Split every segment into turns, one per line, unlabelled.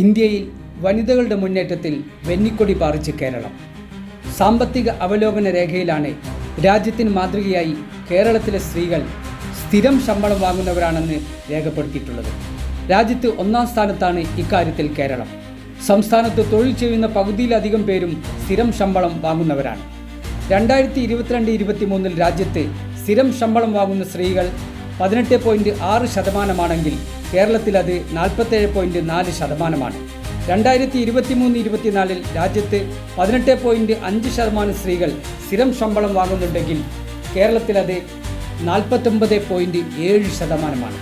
ഇന്ത്യയിൽ വനിതകളുടെ മുന്നേറ്റത്തിൽ വെന്നിക്കൊടി പാറിച്ച് കേരളം. സാമ്പത്തിക അവലോകന രേഖയിലാണ് രാജ്യത്തിന് മാതൃകയായി കേരളത്തിലെ സ്ത്രീകൾ സ്ഥിരം ശമ്പളം വാങ്ങുന്നവരാണെന്ന് രേഖപ്പെടുത്തിയിട്ടുള്ളത്. രാജ്യത്ത് ഒന്നാം സ്ഥാനത്താണ് ഇക്കാര്യത്തിൽ കേരളം. സംസ്ഥാനത്ത് തൊഴിൽ ചെയ്യുന്ന പകുതിയിലധികം പേരും സ്ഥിരം ശമ്പളം വാങ്ങുന്നവരാണ്. രണ്ടായിരത്തി ഇരുപത്തിരണ്ട് ഇരുപത്തി മൂന്നിൽ രാജ്യത്ത് സ്ഥിരം ശമ്പളം വാങ്ങുന്ന സ്ത്രീകൾ പതിനെട്ട് പോയിന്റ് ആറ് ശതമാനമാണെങ്കിൽ കേരളത്തിൽ അത് നാൽപ്പത്തേഴ് പോയിന്റ് നാല് ശതമാനമാണ്. രണ്ടായിരത്തി ഇരുപത്തി മൂന്ന് ഇരുപത്തിനാലിൽ രാജ്യത്ത് പതിനെട്ട് പോയിന്റ് അഞ്ച് ശതമാനം സ്ത്രീകൾ സ്ഥിരം ശമ്പളം വാങ്ങുന്നുണ്ടെങ്കിൽ കേരളത്തിൽ അത് നാൽപ്പത്തൊമ്പത് പോയിന്റ് ഏഴ് ശതമാനമാണ്.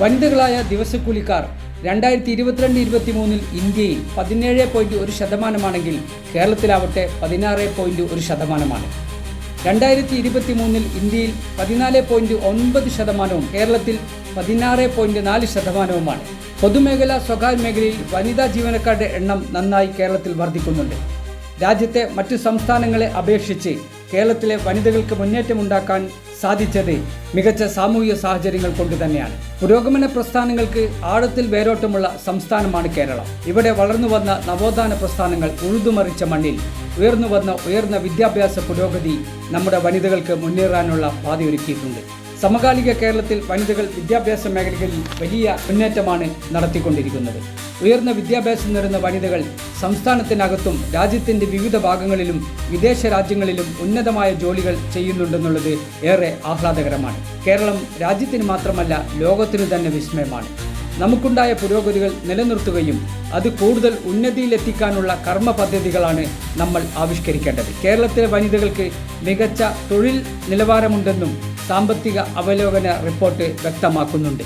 വനിതകളായ ദിവസക്കൂലിക്കാർ രണ്ടായിരത്തി ഇരുപത്തിരണ്ട് ഇരുപത്തി മൂന്നിൽ ഇന്ത്യയിൽ പതിനേഴ് പോയിന്റ് ഒരു ശതമാനമാണെങ്കിൽ കേരളത്തിലാവട്ടെ പതിനാറ് പോയിന്റ് ഒരു ശതമാനമാണ്. രണ്ടായിരത്തി ഇരുപത്തി മൂന്നിൽ ഇന്ത്യയിൽ പതിനാല് പോയിന്റ് ഒൻപത് ശതമാനവും കേരളത്തിൽ പതിനാറ് പോയിന്റ് നാല് ശതമാനവുമാണ്. പൊതുമേഖല സ്വകാര്യ മേഖലയിൽ വനിതാ ജീവനക്കാരുടെ എണ്ണം നന്നായി കേരളത്തിൽ വർദ്ധിക്കുന്നുണ്ട്. രാജ്യത്തെ മറ്റു സംസ്ഥാനങ്ങളെ അപേക്ഷിച്ച് കേരളത്തിലെ വനിതകൾക്ക് മുന്നേറ്റമുണ്ടാക്കാൻ സാധിച്ചത് മികച്ച സാമൂഹിക സാഹചര്യങ്ങൾ കൊണ്ട് തന്നെയാണ്. പുരോഗമന പ്രസ്ഥാനങ്ങൾക്ക് ആഴത്തിൽ വേരോട്ടമുള്ള സംസ്ഥാനമാണ് കേരളം. ഇവിടെ വളർന്നു വന്ന നവോത്ഥാന പ്രസ്ഥാനങ്ങൾ ഉഴുതുമറിച്ച മണ്ണിൽ ഉയർന്നു വന്ന ഉയർന്ന വിദ്യാഭ്യാസ പുരോഗതി നമ്മുടെ വനിതകൾക്ക് മുന്നേറാനുള്ള പാതയൊരുക്കിയിട്ടുണ്ട്. സമകാലിക കേരളത്തിൽ വനിതകൾ വിദ്യാഭ്യാസ മേഖലകളിൽ വലിയ മുന്നേറ്റമാണ് നടത്തിക്കൊണ്ടിരിക്കുന്നത്. ഉയർന്ന വിദ്യാഭ്യാസം നേടുന്ന വനിതകൾ സംസ്ഥാനത്തിനകത്തും രാജ്യത്തിന്റെ വിവിധ ഭാഗങ്ങളിലും വിദേശ രാജ്യങ്ങളിലും ഉന്നതമായ ജോലികൾ ചെയ്യുന്നുണ്ടെന്നുള്ളത് ഏറെ ആഹ്ലാദകരമാണ്. കേരളം രാജ്യത്തിന് മാത്രമല്ല ലോകത്തിനു തന്നെ വിസ്മയമാണ്. നമുക്കുണ്ടായ പുരോഗതികൾ നിലനിർത്തുകയും അത് കൂടുതൽ ഉന്നതിയിലെത്തിക്കാനുള്ള കർമ്മ പദ്ധതികളാണ് നമ്മൾ ആവിഷ്കരിക്കേണ്ടത്. കേരളത്തിലെ വനിതകൾക്ക് മികച്ച തൊഴിൽ നിലവാരമുണ്ടെന്നും സാമ്പത്തിക അവലോകന റിപ്പോർട്ട് വ്യക്തമാക്കുന്നുണ്ട്